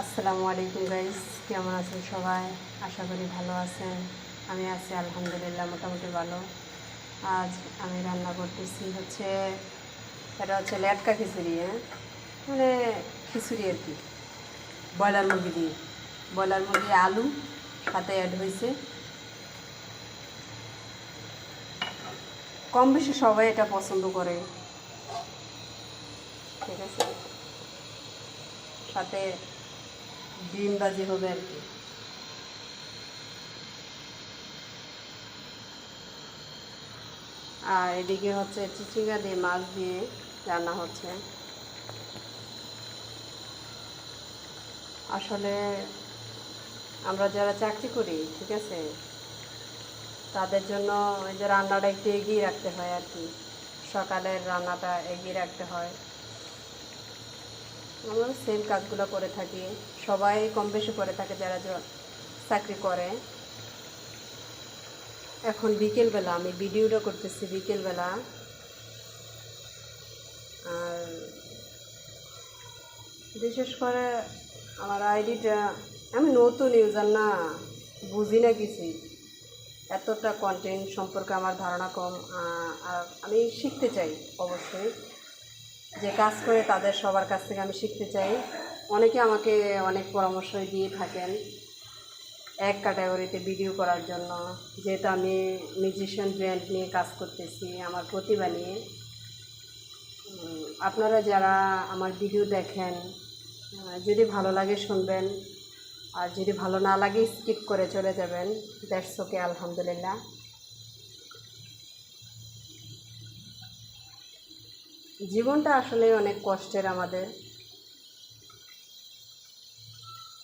আসসালামু আলাইকুম গাইস কেমন আছেন সবাই? আশা করি ভালো আছেন। আমি আছি আলহামদুলিল্লাহ মোটামুটি ভালো। আজ আমি রান্না করতেছি হচ্ছে, এটা হচ্ছে লেটকা খিচুড়ি হ্যাঁ? মানে খিচুড়ি আর কি। ব্রয়লার মুরগি দিয়ে। ব্রয়লার মুরগি, আলু, সাথে অ্যাড হয়েছে। কম বেশি সবাই এটা পছন্দ করে। ঠিক আছে? সাথে ডিম ভাজি হবে আর কি। আর এদিকে হচ্ছে চিচিঙ্গা দিয়ে মাছ দিয়ে রান্না হচ্ছে। আসলে আমরা যারা চাকরি করি, ঠিক আছে, তাদের জন্য ওই যে রান্নাটা একটু এগিয়ে রাখতে হয় আর কি। সকালের রান্নাটা এগিয়ে রাখতে হয়। আমরা সেম কাজগুলো করে থাকি। সবাই কম বেশি করে থাকে যারা চাকরি করে। এখন বিকেলবেলা আমি ভিডিওটা করতেছি বিকেলবেলা। আর বিশেষ করে আমার আইডিটা, আমি নতুন ইউজার না, বুঝি না কিছুই। এতটা কন্টেন্ট সম্পর্কে আমার ধারণা কম আর আমি শিখতে চাই, অবশ্যই। যে কাজ করে তাদের সবার কাছ থেকে আমি শিখতে চাই। অনেকে আমাকে অনেক পরামর্শ দিয়ে থাকেন এক ক্যাটাগরিতে ভিডিও করার জন্য। যেহেতু আমি মিউজিশিয়ান ব্র্যান্ড নিয়ে কাজ করতেছি, আমার প্রতিভা নিয়ে। আপনারা যারা আমার ভিডিও দেখেন যদি ভালো লাগে শুনবেন, আর যদি ভালো না লাগে স্কিপ করে চলে যাবেন। দ্যাটস ওকে আলহামদুলিল্লাহ। জীবনটা আসলে অনেক কষ্টের আমাদের।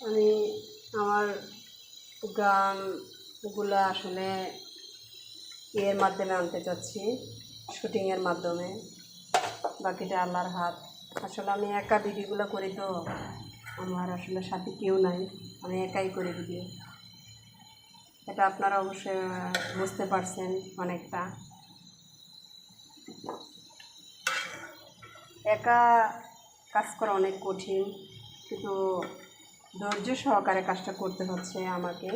আমি, আমার গানগুলো আসলে ইয়ের মাধ্যমে আনতে চাচ্ছি, শুটিংয়ের মাধ্যমে। বাকিটা আল্লাহর হাত। আসলে আমি একা ভিডিওগুলো করি তো, আমার আসলে সাথে কেউ নাই। আমি একাই করি ভিডিও। এটা আপনারা অবশ্যই বুঝতে পারছেন অনেকটা। একা কাজ করা অনেক কঠিন, কিন্তু ধৈর্য সহকারে কাজটা করতে হচ্ছে আমাকে।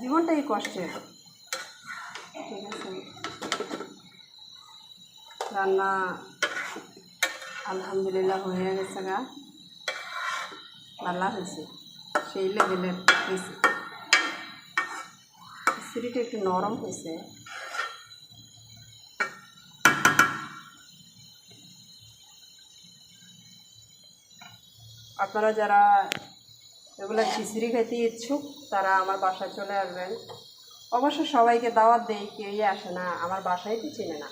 জীবনটাই কষ্টের। ঠিক আছে। রান্না আলহামদুলিল্লাহ হয়ে গেছে গা। ভালো হয়েছে। সেই লেভেলের হয়েছে খিচুড়িটা একটু নরম হয়েছে। আপনারা যারা এগুলো খিচুড়ি খেতে ইচ্ছুক, তারা আমার বাসায় চলে আসবেন। অবশ্য সবাইকে দাওয়াত দেই, কেউই আসে না, আমার বাসায় তো চেনে না।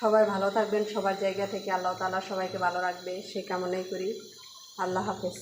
সবাই ভালো থাকবেন, সবার জায়গা থেকে আল্লাহ তালা সবাইকে ভালো রাখবে, সে কামনাই করি। আল্লাহ হাফেজ।